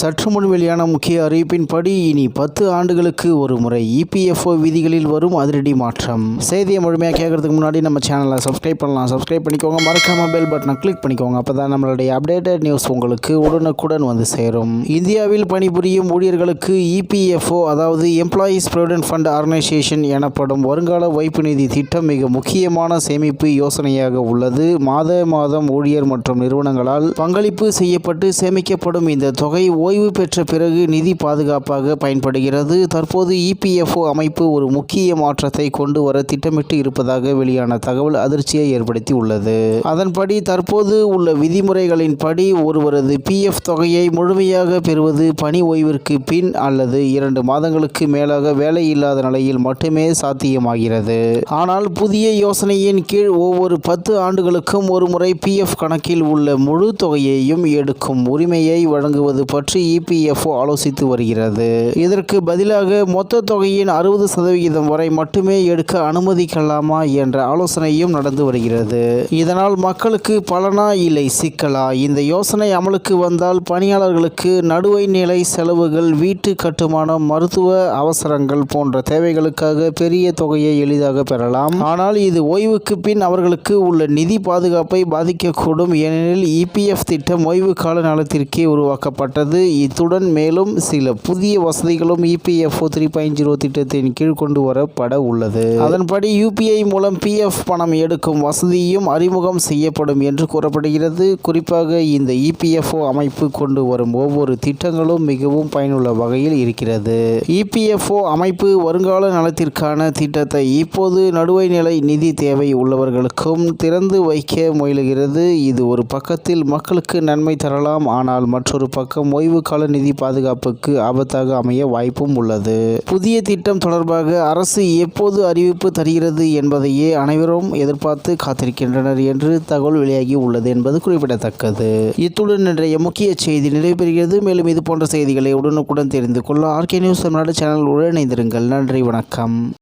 சற்று முன் வெளியான முக்கிய அறிவிப்பின்படி இனி பத்து ஆண்டுகளுக்கு ஒரு முறை இபிஎஃப்ஓ விதிகளில் வரும் அதிரடி மாற்றம். செய்தியை முழுமையாக கேட்கறதுக்கு முன்னாடி நம்ம சேனலை சப்ஸ்கிரைப் பண்ணலாம். சப்ஸ்கிரைப் பண்ணிக்கோங்க. மறக்காம பெல் பட்டனை கிளிக் பண்ணிக்கோங்க. அப்போ தான் நம்மளுடைய அப்டேட்டட் நியூஸ் உங்களுக்கு உடனுக்குடன் வந்து சேரும். இந்தியாவில் பணிபுரியும் ஊழியர்களுக்கு இபிஎஃப்ஓ அதாவது எம்ப்ளாயீஸ் ப்ரொவிடென்ட் ஃபண்ட் ஆர்கனைசேஷன் எனப்படும் வருங்கால வைப்பு நிதி திட்டம் மிக முக்கியமான சேமிப்பு யோசனையாக உள்ளது. மாத மாதம் ஊழியர் மற்றும் நிறுவனங்களால் பங்களிப்பு செய்யப்பட்டு சேமிக்கப்படும் இந்த தொகை ஓய்வு பெற்ற பிறகு நிதி பாதுகாப்பாக பயன்படுகிறது. தற்போது இபிஎஃப்ஓ அமைப்பு ஒரு முக்கிய மாற்றத்தை கொண்டு வர திட்டமிட்டு இருப்பதாக வெளியான தகவல் அதிர்ச்சியை ஏற்படுத்தி உள்ளது அதன்படி தற்போது உள்ள விதிமுறைகளின்படி ஒருவரது பிஎஃப் தொகையை முழுமையாக பெறுவது பணி ஓய்விற்கு பின் அல்லது இரண்டு மாதங்களுக்கு மேலாக வேலை இல்லாத நிலையில் மட்டுமே சாத்தியமாகிறது. ஆனால் புதிய யோசனையின் கீழ் ஒவ்வொரு பத்து ஆண்டுகளுக்கும் ஒரு முறை பிஎஃப் கணக்கில் உள்ள முழு தொகையையும் எடுக்கும் உரிமையை வழங்குவது பற்றி இபிஎஃப்ஓ ஆலோசித்து வருகிறது. இதற்கு பதிலாக மொத்த தொகையின் அறுபது சதவிகிதம் வரை மட்டுமே எடுக்க அனுமதிக்கலாமா என்ற ஆலோசனையும் நடந்து வருகிறது. இதனால் மக்களுக்கு பலனா இல்லை சிக்கலா? இந்த யோசனை அமலுக்கு வந்தால் பணியாளர்களுக்கு நடுவை நிலை செலவுகள் வீட்டு கட்டுமானம் மருத்துவ அவசரங்கள் போன்ற தேவைகளுக்காக பெரிய தொகையை எளிதாக பெறலாம். ஆனால் இது ஓய்வுக்கு பின் அவர்களுக்கு உள்ள நிதி பாதுகாப்பை பாதிக்கக்கூடும். ஏனெனில் இபிஎஃப் திட்டம் ஓய்வு கால நலத்திற்கே உருவாக்கப்பட்டது. இத்துடன் மேலும் சில புதிய வசதிகளும் இபிஎஃப்ஓ த்ரீ பாயிண்ட் ஜீரோ திட்டத்தின் கீழ் கொண்டு வரப்பட உள்ளது. அதன்படி யூபிஐ மூலம் பிஎஃப் பணம் எடுக்கும் வசதியும் அறிமுகம் செய்யப்படும் என்று கூறப்படுகிறது. குறிப்பாக இந்த இபிஎஃப்ஓ அமைப்பு கொண்டு வரும் ஒவ்வொரு திட்டங்களும் மிகவும் பயனுள்ள வகையில் இருக்கிறது. இபிஎஃப்ஓ அமைப்பு வருங்கால நலத்திற்கான திட்டத்தை இப்போது நடுவை நிலை நிதி தேவை உள்ளவர்களுக்கும் திறந்து வைக்க முயலுகிறது. இது ஒரு பக்கத்தில் மக்களுக்கு நன்மை தரலாம். ஆனால் மற்றொரு பக்கம் ஓய்வு கால நிதி பாதுகாப்புக்கு ஆபத்தாக அமைய வாய்ப்பும் உள்ளது. புதிய திட்டம் தொடர்பாக அரசு எப்போது அறிவிப்பு தருகிறது என்பதையே அனைவரும் எதிர்பார்த்து காத்திருக்கின்றனர் என்று தகவல் வெளியாகி உள்ளது என்பது குறிப்பிடத்தக்கது. இத்துடன் இன்றைய முக்கிய செய்தி நிறைபெறுகிறது மேலும் இது போன்ற செய்திகளை உடனுக்குடன் தெரிந்து கொள்ள ஆர்கே நியூஸ் தமிழ்நாடு சேனல் உடன் இணைந்திருங்கள். நன்றி வணக்கம்.